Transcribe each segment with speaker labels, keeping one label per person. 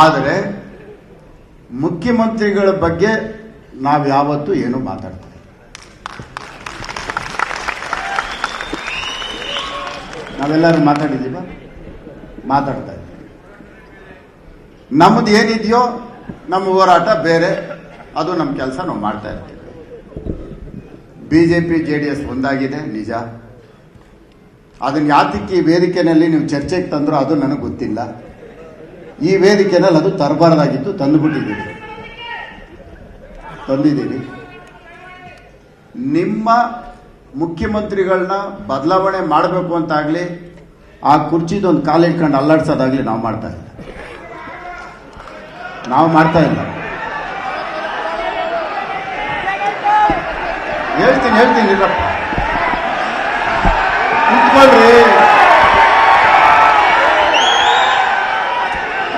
Speaker 1: ಆದರೆ ಮುಖ್ಯಮಂತ್ರಿಗಳ ಬಗ್ಗೆ ನಾವು ಯಾವತ್ತೂ ಏನು ಮಾತಾಡ್ತೀವಿ ನಾವೆಲ್ಲರೂ ಮಾತಾಡಿದ್ದೀವ? ಮಾತಾಡ್ತಾ ಇದ್ದೀವಿ. ನಮ್ಮದು ಏನಿದೆಯೋ ನಮ್ಮ ಹೋರಾಟ ಬೇರೆ, ಅದು ನಮ್ಮ ಕೆಲಸ ನಾವು ಮಾಡ್ತಾ ಇರ್ತೀವಿ. ಬಿಜೆಪಿ ಜೆ ಡಿ ಎಸ್ ಒಂದಾಗಿದೆ, ನಿಜ. ಅದನ್ನು ಯಾತಕ್ಕೆ ಈ ವೇದಿಕೆಯಲ್ಲಿ ನೀವು ಚರ್ಚೆಗೆ ತಂದರೂ ಅದು ನನಗೆ ಗೊತ್ತಿಲ್ಲ. ಈ ವೇದಿಕೆನಲ್ಲಿ ಅದು ತರಬಾರದಾಗಿತ್ತು ತಂದುಬಿಟ್ಟಿದ್ದೀವಿ ತಂದಿದ್ದೀವಿ ನಿಮ್ಮ ಮುಖ್ಯಮಂತ್ರಿಗಳನ್ನ ಬದಲಾವಣೆ ಮಾಡಬೇಕು ಅಂತಾಗ್ಲಿ, ಆ ಕುರ್ಚಿದೊಂದು ಕಾಲು ಇಟ್ಕೊಂಡು ಅಲ್ಲಾಡ್ಸೋದಾಗ್ಲಿ ನಾವು ಮಾಡ್ತಾ ಇಲ್ಲ. ನಾವು ಮಾಡ್ತಾ ಇಲ್ಲ. ಹೇಳ್ತೀನಿ ಹೇಳ್ತೀನಿ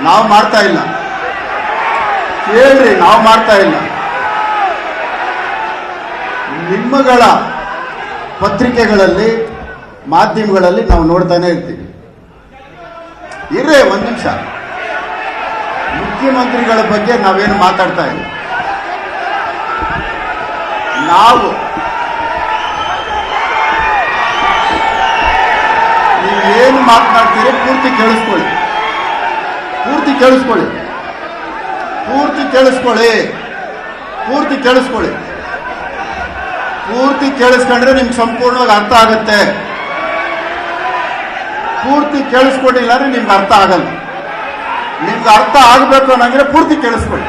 Speaker 1: ನಾವು ಮಾಡ್ತಾ ಇಲ್ಲ. ಕೇಳ್ರಿ, ನಾವು ಮಾಡ್ತಾ ಇಲ್ಲ. ನಿಮ್ಮಗಳ ಪತ್ರಿಕೆಗಳಲ್ಲಿ, ಮಾಧ್ಯಮಗಳಲ್ಲಿ ನಾವು ನೋಡ್ತಾನೆ ಇರ್ತೀವಿ. ಇರ್ರಿ, ಒಂದ್ ನಿಮಿಷ. ಮುಖ್ಯಮಂತ್ರಿಗಳ ಬಗ್ಗೆ ನಾವೇನು ಮಾತಾಡ್ತಾ ಇಲ್ಲ. ನಾವು ನೀವೇನು ಮಾತನಾಡ್ತೀರಿ, ಪೂರ್ತಿ ಕೇಳಿಸ್ಕೊಳ್ಳಿ. ಕೇಳಿಸ್ಕೊಳ್ಳಿ. ಪೂರ್ತಿ ಕೇಳಿಸ್ಕೊಳ್ಳಿ. ಪೂರ್ತಿ ಕೇಳಿಸ್ಕೊಳ್ಳಿ. ಪೂರ್ತಿ ಕೇಳಿಸ್ಕೊಂಡ್ರೆ ನಿಮ್ಗೆ ಸಂಪೂರ್ಣವಾಗಿ ಅರ್ಥ ಆಗುತ್ತೆ. ಪೂರ್ತಿ ಕೇಳಿಸ್ಕೊಂಡಿಲ್ಲ ಅಂದ್ರೆ ನಿಮ್ಗೆ ಅರ್ಥ ಆಗಲ್ಲ. ನಿಮ್ಗೆ ಅರ್ಥ ಆಗಬೇಕು ಅನ್ನಂದ್ರೆ ಪೂರ್ತಿ ಕೇಳಿಸ್ಕೊಳ್ಳಿ.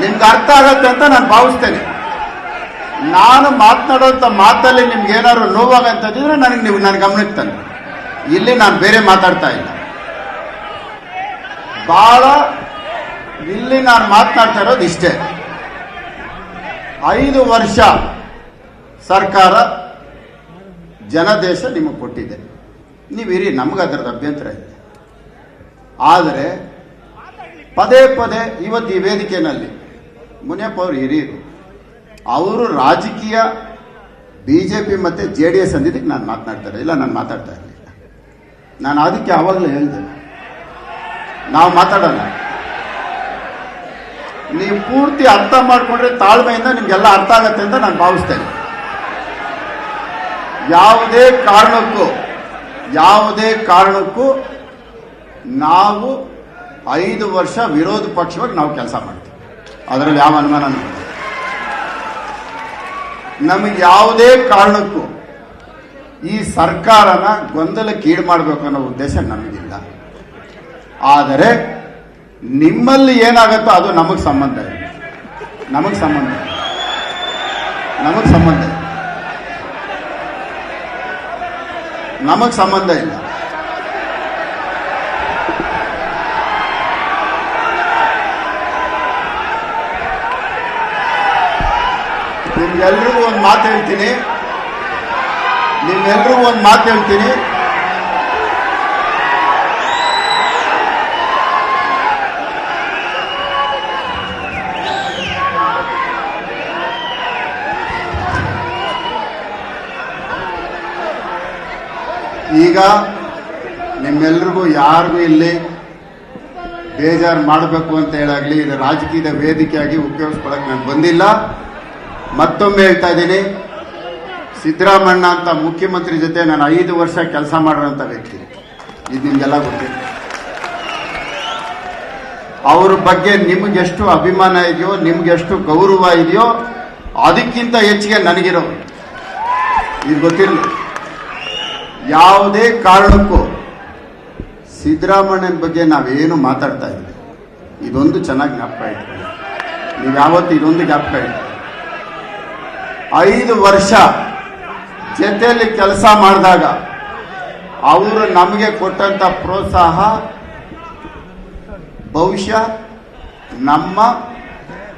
Speaker 1: ನಿಮ್ಗೆ ಅರ್ಥ ಆಗತ್ತೆ ಅಂತ ನಾನು ಭಾವಿಸ್ತೇನೆ. ನಾನು ಮಾತನಾಡುವಂತ ಮಾತಲ್ಲಿ ನಿಮ್ಗೆ ಏನಾದ್ರು ನೋವಾಗಂತಂದಿದ್ರೆ ನನಗೆ ನೀವು ನನ್ನ ಗಮನಕ್ಕೆ ತಂದೆ ಇಲ್ಲಿ ನಾನು ಬೇರೆ ಮಾತಾಡ್ತಾ ಇಲ್ಲ. ಬಹಳ ಇಲ್ಲಿ ನಾನು ಮಾತನಾಡ್ತಾ ಇರೋದು ಇಷ್ಟೇ. ಐದು ವರ್ಷ ಸರ್ಕಾರ ಜನದೇಶ ನಿಮಗೆ ಕೊಟ್ಟಿದೆ. ನೀವು ಇರಿ ನಮ್ಗೆ ಅದರದ್ದು ಅಭ್ಯಂತರ ಇದೆ ಆದರೆ ಪದೇ ಪದೇ ಇವತ್ತು ಈ ವೇದಿಕೆಯಲ್ಲಿ ಮುನಿಯಪ್ಪ ಅವರು ಹಿರಿಯರು, ಅವರು ರಾಜಕೀಯ ಬಿ ಜೆ ಪಿ ಮತ್ತು ಜೆ ಡಿ ಎಸ್ ಅಂದಿದ್ದಕ್ಕೆ ನಾನು ಮಾತನಾಡ್ತಾರೆ ಇಲ್ಲ. ನಾನು ಮಾತಾಡ್ತಾ ಇರಲಿಲ್ಲ. ನಾನು ಅದಕ್ಕೆ ಆವಾಗಲೇ ಹೇಳಿದೆ. ನಾವು ಮಾತಾಡೋಣ. ನೀವು ಪೂರ್ತಿ ಅರ್ಥ ಮಾಡಿಕೊಂಡ್ರೆ ತಾಳ್ಮೆಯಿಂದ ನಿಮಗೆಲ್ಲ ಅರ್ಥ ಆಗತ್ತೆ ಅಂತ ನಾನು ಭಾವಿಸ್ತೇನೆ. ಯಾವುದೇ ಕಾರಣಕ್ಕೂ ಯಾವುದೇ ಕಾರಣಕ್ಕೂ ನಾವು ಐದು ವರ್ಷ ವಿರೋಧ ಪಕ್ಷವಾಗಿ ನಾವು ಕೆಲಸ ಮಾಡ್ತೀವಿ. ಅದರಲ್ಲಿ ಯಾವ ಅನುಮಾನ ನಮಗೆ ಯಾವುದೇ ಕಾರಣಕ್ಕೂ ಈ ಸರ್ಕಾರನ ಗೊಂದಲಕ್ಕೀಡು ಮಾಡಬೇಕು ಅನ್ನೋ ಉದ್ದೇಶ ನಮಗಿಲ್ಲ. ಆದರೆ ನಿಮ್ಮಲ್ಲಿ ಏನಾಗುತ್ತೋ ಅದು ನಮಗೆ ಸಂಬಂಧ ಇಲ್ಲ ನಮಗೆ ಸಂಬಂಧ ನಮಗೆ ಸಂಬಂಧ ಇಲ್ಲ ನಮಗೆ ಸಂಬಂಧ ಇಲ್ಲ. ನಿಮ್ಗೆಲ್ರಿಗೂ ಒಂದು ಮಾತು ಹೇಳ್ತೀನಿ. ನಿಮ್ಗೆಲ್ರಿಗೂ ಒಂದು ಮಾತು ಹೇಳ್ತೀನಿ. ಈಗ ನಿಮ್ಮೆಲ್ರಿಗೂ ಯಾರಿಗೂ ಇಲ್ಲಿ ಬೇಜಾರು ಮಾಡಬೇಕು ಅಂತ ಹೇಳಾಗ್ಲಿ, ಇದು ರಾಜಕೀಯದ ವೇದಿಕೆಯಾಗಿ ಉಪಯೋಗಿಸ್ಕೊಳಕ್ ನಾನು ಬಂದಿಲ್ಲ. ಮತ್ತೊಮ್ಮೆ ಹೇಳ್ತಾ ಇದ್ದೀನಿ, ಸಿದ್ದರಾಮಣ್ಣ ಅಂತ ಮುಖ್ಯಮಂತ್ರಿ ಜೊತೆ ನಾನು ಐದು ವರ್ಷ ಕೆಲಸ ಮಾಡಿರೋಂಥ ವ್ಯಕ್ತಿ. ಇದು ನಿಮ್ಗೆಲ್ಲ ಗೊತ್ತಿದೆ ಅವ್ರ ಬಗ್ಗೆ ನಿಮ್ಗೆಷ್ಟು ಅಭಿಮಾನ ಇದೆಯೋ, ನಿಮ್ಗೆಷ್ಟು ಗೌರವ ಇದೆಯೋ, ಅದಕ್ಕಿಂತ ಹೆಚ್ಚಿಗೆ ನನಗಿರೋ ಇದು ಗೊತ್ತಿರಲಿ. ಯಾವುದೇ ಕಾರಣಕ್ಕೂ ಸಿದ್ದರಾಮಣ್ಣನ ಬಗ್ಗೆ ನಾವೇನು ಮಾತಾಡ್ತಾ ಇದ್ದೀವಿ ಇದೊಂದು ಚೆನ್ನಾಗಿ ಜ್ಞಾಪಕ ಇಟ್ಕೊಳ್ಳಿ ನೀವು ಯಾವತ್ತು ಇದೊಂದು ಜ್ಞಾಪಕ ಇಟ್ಕೊಳ್ಳಿ ಐದು ವರ್ಷ ಜೊತೆಯಲ್ಲಿ ಕೆಲಸ ಮಾಡಿದಾಗ ಅವರು ನಮಗೆ ಕೊಟ್ಟಂತ ಪ್ರೋತ್ಸಾಹ ಬಹುಶಃ ನಮ್ಮ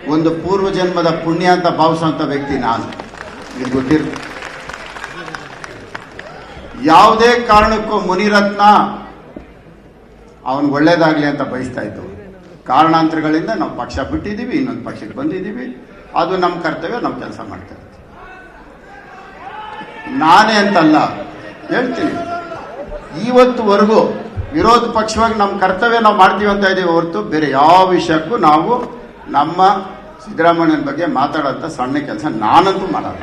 Speaker 1: ಒಂದು ಪೂರ್ವ ಜನ್ಮದ ಪುಣ್ಯ ಅಂತ ಭಾವಿಸುವಂತ ವ್ಯಕ್ತಿ ನಾನು. ಇದು ಗೊತ್ತಿರುತ್ತೆ ಯಾವುದೇ ಕಾರಣಕ್ಕೂ ಮುನಿರತ್ನ ಅವನಿಗೆ ಒಳ್ಳೇದಾಗ್ಲಿ ಅಂತ ಬಯಸ್ತಾ ಇದ್ದವು. ಕಾರಣಾಂತರಗಳಿಂದ ನಾವು ಪಕ್ಷ ಬಿಟ್ಟಿದ್ದೀವಿ, ಇನ್ನೊಂದು ಪಕ್ಷಕ್ಕೆ ಬಂದಿದ್ದೀವಿ. ಅದು ನಮ್ಮ ಕರ್ತವ್ಯ, ನಾವು ಕೆಲಸ ಮಾಡ್ತಾ ಇರ್ತೀವಿ ನಾನೇ ಅಂತಲ್ಲ, ಹೇಳ್ತೀನಿ. ಇವತ್ತುವರೆಗೂ ವಿರೋಧ ಪಕ್ಷವಾಗಿ ನಮ್ಮ ಕರ್ತವ್ಯ ನಾವು ಮಾಡ್ತೀವಿ ಅಂತ ಇದ್ದೀವಿ ಹೊರತು ಬೇರೆ ಯಾವ ವಿಷಯಕ್ಕೂ ನಾವು ನಮ್ಮ ಸಿದ್ದರಾಮಯ್ಯನ ಬಗ್ಗೆ ಮಾತಾಡೋಂಥ ಸಣ್ಣ ಕೆಲಸ ನಾನಂತೂ ಮಾಡಲ್ಲ.